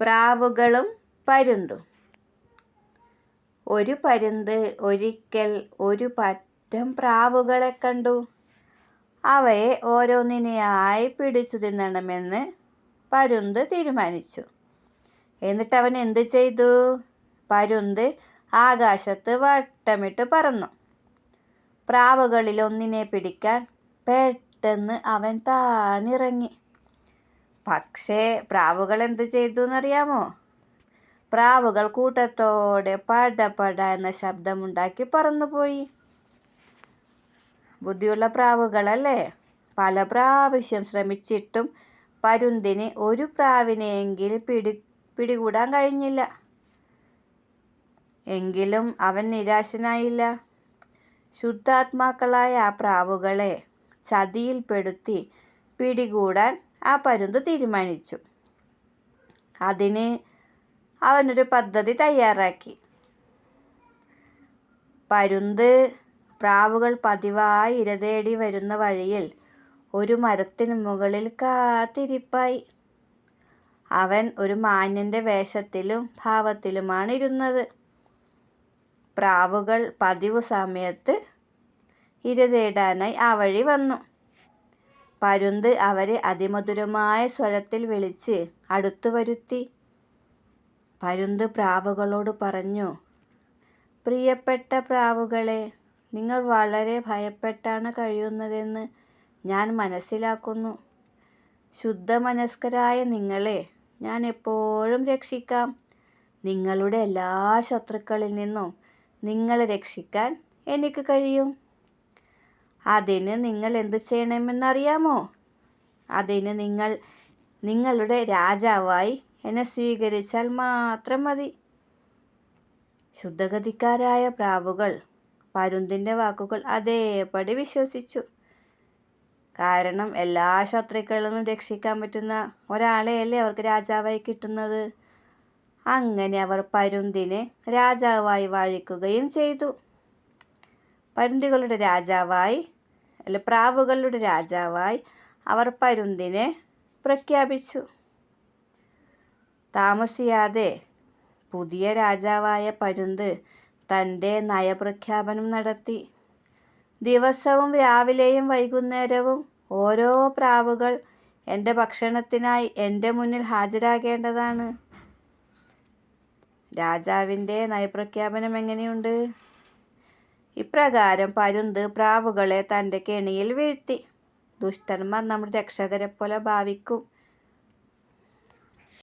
പ്രാവുകളും പരുന്തും. ഒരു പരുന്ത് ഒരിക്കൽ ഒരു പറ്റം പ്രാവുകളെ കണ്ടു. അവയെ ഓരോന്നിനെയായി പിടിച്ചു തിന്നണമെന്ന് പരുന്ത് തീരുമാനിച്ചു. എന്നിട്ട് അവൻ എന്ത് ചെയ്തു? പരുന്ത് ആകാശത്ത് വട്ടമിട്ട് പറന്നു. പ്രാവുകളിൽ ഒന്നിനെ പിടിക്കാൻ പെട്ടെന്ന് അവൻ താണിറങ്ങി. പക്ഷേ പ്രാവുകൾ എന്ത് ചെയ്തു എന്നറിയാമോ പ്രാവുകൾ കൂട്ടത്തോടെ പട പട എന്ന ശബ്ദമുണ്ടാക്കി പറന്നുപോയി. ബുദ്ധിയുള്ള പ്രാവുകളല്ലേ? പല പ്രാവശ്യം ശ്രമിച്ചിട്ടും പരുന്തിന് ഒരു പ്രാവിനെയെങ്കിലും പിടി പിടികൂടാൻ കഴിഞ്ഞില്ല. എങ്കിലും അവൻ നിരാശനായില്ല. ശുദ്ധാത്മാക്കളായ ആ പ്രാവുകളെ ചതിയിൽപ്പെടുത്തി പിടികൂടാൻ ആ പരുന്ത് തീരുമാനിച്ചു. അതിന് അവനൊരു പദ്ധതി തയ്യാറാക്കി. പരുന്ത് പ്രാവുകൾ പതിവായി ഇരതേടി വരുന്ന വഴിയിൽ ഒരു മരത്തിന് മുകളിൽ കാത്തിരിപ്പായി. അവൻ ഒരു മാന്യന്റെ വേഷത്തിലും ഭാവത്തിലുമാണ് ഇരുന്നത്. പ്രാവുകൾ പതിവ് സമയത്ത് ഇരതേടാനായി ആ വഴി വന്നു. പരുന്ത് അവരെ അതിമധുരമായ സ്വരത്തിൽ വിളിച്ച് അടുത്തു വരുത്തി. പരുന്ത് പ്രാവുകളോട് പറഞ്ഞു പ്രിയപ്പെട്ട പ്രാവുകളെ നിങ്ങൾ വളരെ ഭയപ്പെട്ടാണ് കഴിയുന്നതെന്ന് ഞാൻ മനസ്സിലാക്കുന്നു. ശുദ്ധമനസ്കരായ നിങ്ങളെ ഞാൻ എപ്പോഴും രക്ഷിക്കാം. നിങ്ങളുടെ എല്ലാ ശത്രുക്കളിൽ നിന്നും നിങ്ങളെ രക്ഷിക്കാൻ എനിക്ക് കഴിയും. അതിന് നിങ്ങൾ എന്ത് ചെയ്യണമെന്നറിയാമോ? അതിന് നിങ്ങൾ നിങ്ങളുടെ രാജാവായി എന്നെ സ്വീകരിച്ചാൽ മാത്രം മതി. ശുദ്ധഗതിക്കാരായ പ്രാവുകൾ പരുന്തിന്റെ വാക്കുകൾ അതേപടി വിശ്വസിച്ചു. കാരണം എല്ലാ ശത്രുക്കളിൽ നിന്നും രക്ഷിക്കാൻ പറ്റുന്ന ഒരാളെയല്ലേ അവർക്ക് രാജാവായി കിട്ടുന്നത്? അങ്ങനെ അവർ പരുന്തിനെ രാജാവായി വാഴിക്കുകയും ചെയ്തു. പരുന്തികളുടെ രാജാവായി അല്ല പ്രാവുകളുടെ രാജാവായി അവർ പരുന്തിനെ പ്രഖ്യാപിച്ചു. താമസിയാതെ പുതിയ രാജാവായ പരുന്ത് തന്റെ നയപ്രഖ്യാപനം നടത്തി. ദിവസവും രാവിലെയും വൈകുന്നേരവും ഓരോ പ്രാവുകൾ എന്റെ ഭക്ഷണത്തിനായി എന്റെ മുന്നിൽ ഹാജരാകേണ്ടതാണ്. രാജാവിന്റെ നയപ്രഖ്യാപനം എങ്ങനെയുണ്ട്? ഇപ്രകാരം പരുന്ത് പ്രാവുകളെ തന്റെ കെണിയിൽ വീഴ്ത്തി. ദുഷ്ടന്മാർ നമ്മുടെ രക്ഷകരെ പോലെ ഭാവിക്കും.